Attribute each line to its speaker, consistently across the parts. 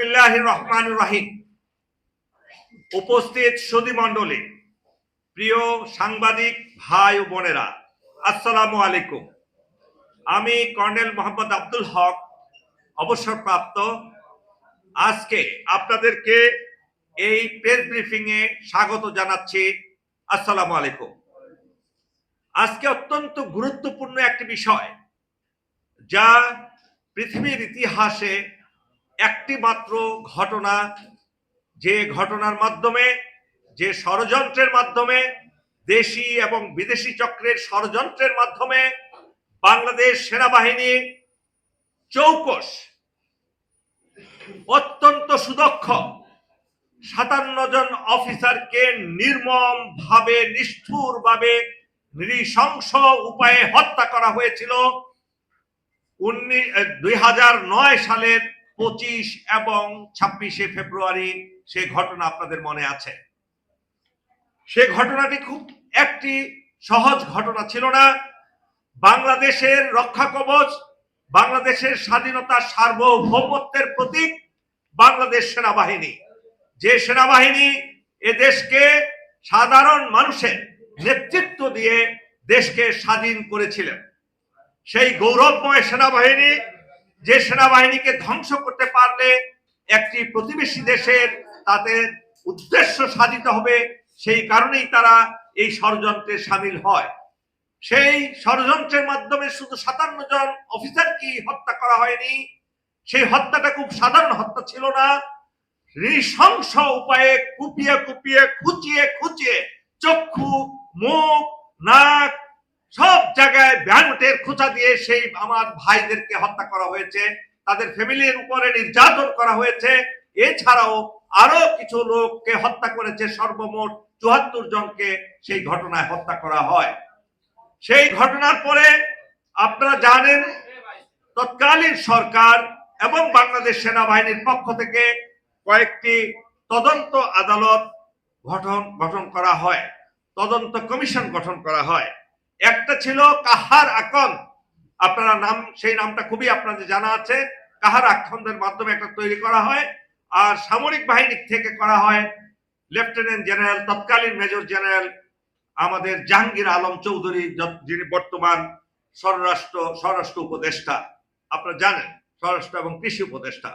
Speaker 1: বিসমিল্লাহ রহমান রাহিম। উপস্থিত সুদী মণ্ডলী, প্রিয় সাংবাদিক ভাই ও বোনেরা, আসসালামু আলাইকুম। আমি কর্নেল মোহাম্মদ আব্দুল হক, অবসরপ্রাপ্ত। আজকে আপনাদেরকে এই প্রেস ব্রিফিং এ স্বাগত জানাচ্ছি। আসসালামু আলাইকুম। আজকে অত্যন্ত গুরুত্বপূর্ণ একটি বিষয়, যা পৃথিবীর ইতিহাসে একটি মাত্র ঘটনা, যে ঘটনার মাধ্যমে, যে ষড়যন্ত্রের মাধ্যমে, দেশি এবং বিদেশি চক্রের ষড়যন্ত্রের মাধ্যমে বাংলাদেশ সেনাবাহিনী চৌকস অত্যন্ত সুদক্ষ সাতান্ন জন অফিসারকে নির্মম ভাবে নিষ্ঠুর ভাবে নৃশংস উপায়ে হত্যা করা হয়েছিল। দুই হাজার নয় সালের পঁচিশ এবং ছাব্বিশে ফেব্রুয়ারি সে ঘটনা আপনাদের মনে আছে। সে ঘটনাটি খুব একটি সহজ ঘটনা ছিল না। বাংলাদেশের রক্ষা কবচ, বাংলাদেশের স্বাধীনতা সার্বভৌমত্বের প্রতীক বাংলাদেশ সেনাবাহিনী। যে সেনাবাহিনী এ দেশকে সাধারণ মানুষের নেতৃত্ব দিয়ে দেশকে স্বাধীন করেছিলেন। সেই গৌরবময় সেনাবাহিনী যে সেনাবাহিনীকে ধ্বংস করতে পারলে একটি প্রতিবেশী দেশের তাদের উদ্দেশ্য সাধিত হবে, সেই কারণেই তারা এই ষড়যন্ত্রে সামিল হয়। সেই ষড়যন্ত্রের মাধ্যমে শুধু সাতান্ন জন অফিসারকে হত্যা করা হয়নি, সেই হত্যাটা খুব সাধারণ হত্যা ছিল না, নৃশংস উপায়ে কুপিয়ে কুপিয়ে খুঁচিয়ে খুঁচিয়ে চক্ষু, মুখ, নাক সব জায়গায় ব্যানটের খোঁচা দিয়ে সেই আমার ভাইদেরকে হত্যা করা হয়েছে, তাদের ফ্যামিলির উপরে নির্যাতন করা হয়েছে। এছাড়াও আরও কিছু লোককে হত্যা করেছে সর্বমোট চুয়াত্তর জনকে সেই ঘটনায় হত্যা করা হয়। সেই ঘটনার পরে আপনারা জানেন, তৎকালীন সরকার এবং বাংলাদেশ সেনাবাহিনীর পক্ষ থেকে কয়েকটি তদন্ত আদালত গঠন গঠন করা হয়। তদন্ত কমিশন গঠন করা হয়। একটা ছিল কাহার আকন। আপনারা নাম, সেই নামটা খুবই আপনাদের জানা আছে। কাহার আখন্দের মাধ্যমে একটা তৈরি করা হয়। আর সামরিক বাহিনী থেকে করা হয় লেফটেন্যান্ট জেনারেল, তৎকালীন মেজর জেনারেল আমাদের জাহাঙ্গীর আলম চৌধুরী যিনি বর্তমান স্বরাষ্ট্র স্বরাষ্ট্র উপদেষ্টা। আপনারা জানেন, স্বরাষ্ট্র এবং কৃষি উপদেষ্টা।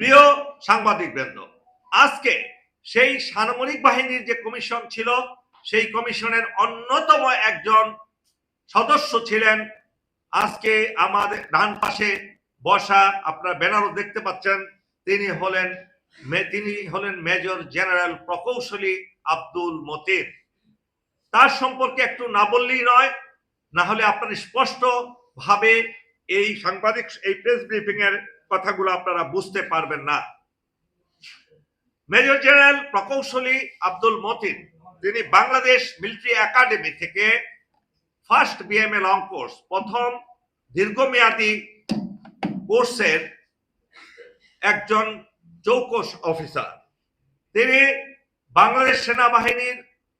Speaker 1: প্রিয় সাংবাদিক বৃন্দ আজকে সেই সামরিক বাহিনীর যে কমিশন ছিল সেই কমিশনের অন্যতম একজন সদস্য ছিলেন। আজকে আমাদের ডান পাশে বসা আপনারা ব্যানারও দেখতে পাচ্ছেন, তিনি হলেন তিনি হলেন মেজর জেনারেল প্রকৌশলী আব্দুল মতিন। তার সম্পর্কে একটু না বললেই নয়, না হলে আপনারা স্পষ্ট ভাবে এই সাংবাদিক, এই প্রেস ব্রিফিং এর কথাগুলো আপনারা বুঝতে পারবেন না। মেজর জেনারেল প্রকৌশলী আব্দুল মতিন তিনি বাংলাদেশ মিলিটারি একাডেমি থেকে ফার্স্ট বিএমএ লং কোর্স প্রথম দীর্ঘমেয়াদী কোর্সের একজন চৌকস অফিসার তিনি বাংলাদেশ সেনাবাহিনীর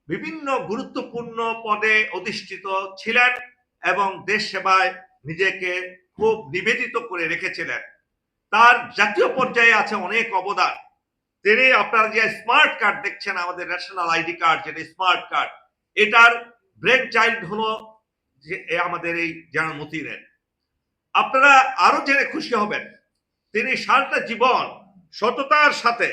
Speaker 1: বিভিন্ন গুরুত্বপূর্ণ পদে অধিষ্ঠিত ছিলেন এবং দেশ সেবায় নিজেকে খুব নিবেদিত করে রেখেছিলেন। তার জাতীয় পর্যায়ে আছে অনেক অবদান। তিনি আপনারা যে স্মার্ট কার্ড দেখছেন, আমাদের ন্যাশনাল আইডি কার্ড, যেটা স্মার্ট কার্ড, এটার ব্রেন চাইল্ড হলো যে আমাদের এই জেনারেল মতিনের। আপনারা আরও জেনে খুশি হবেন, তিনি সারাটা জীবন সততার সাথে,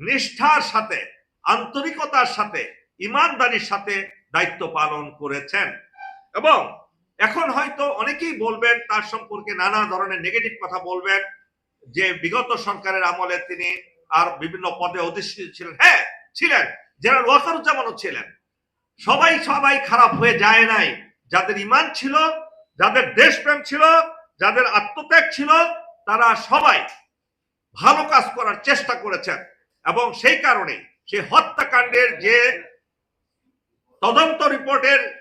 Speaker 1: নিষ্ঠার সাথে, আন্তরিকতার সাথে, ইমানদারির সাথে দায়িত্ব পালন করেছেন। এবং এখন হয়তো অনেকেই বলবেন, তার সম্পর্কে নানা ধরনের নেগেটিভ কথা বলবেন, যে বিগত সরকারের আমলে তিনি আর বিভিন্ন পদে অধিষ্ঠিত ছিলেন। হ্যাঁ ছিলেন। জেনারেল ওয়াকারুজ্জামানও ছিলেন। সবাই সবাই খারাপ হয়ে যায় নাই। যাদের ইমান ছিল, যাদের দেশপ্রেম ছিল, যাদের আত্মত্যাগ ছিল, তারা সবাই ভালো কাজ করার চেষ্টা করেছেন। এবং সেই কারণে সেই হত্যাকাণ্ডের যে তদন্ত রিপোর্টের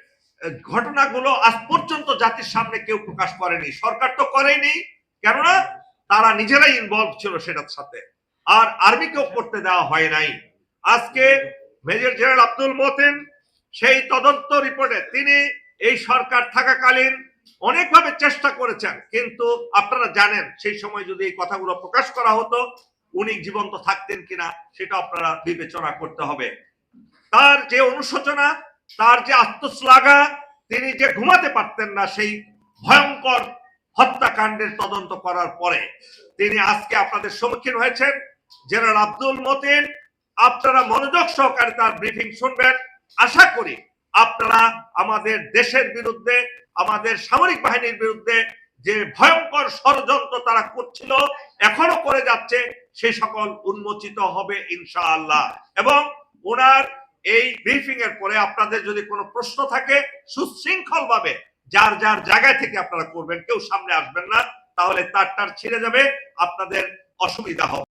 Speaker 1: ঘটনাগুলো আজ পর্যন্ত জাতির সামনে কেউ প্রকাশ করেনি। সরকার তো করেনি। কেননা তারা নিজেরাই ইনভলভ ছিল সেটার সাথে। আর আর্মিকেও করতে দেওয়া হয় নাই। আজকে মেজর জেনারেল আব্দুল মতিন সেই তদন্ত রিপোর্টে তিনি এই সরকার থাকাকালীন অনেকভাবে চেষ্টা করেছেন, কিন্তু আপনারা জানেন সেই সময় যদি এই কথাগুলো প্রকাশ করা হতো, উনি জীবন্ত থাকতেন কিনা সেটা আপনারা বিবেচনা করতে হবে। তার যে অনুশোচনা, তার যে আত্মশ্লাঘা, তিনি যে ঘুমাতে পারতেন না সেই ভয়ঙ্কর হত্যাকাণ্ডের তদন্ত করার পরে তিনি আজকে আপনাদের সম্মুখীন হয়েছেন। জেনারেল আব্দুল মতিন, আপনারা মনোযোগ সহকারে তার ব্রিফিং শুনবেন। আশা করি আপনারা আমাদের দেশের বিরুদ্ধে, আমাদের সামরিক বাহিনীর বিরুদ্ধে যে ভয়ঙ্কর ষড়যন্ত্র তারা করছিল, এখনও করে যাচ্ছে সেই সকল উন্মোচিত হবে ইনশাআল্লাহ। এবং ওনার এই ব্রিফিং এর পরে আপনাদের যদি কোনো প্রশ্ন থাকে সুশৃঙ্খল ভাবে যার যার জায়গা থেকে আপনারা করবেন, কেউ সামনে আসবেন না, তাহলে তার টার ছিঁড়ে যাবে, আপনাদের অসুবিধা হবে।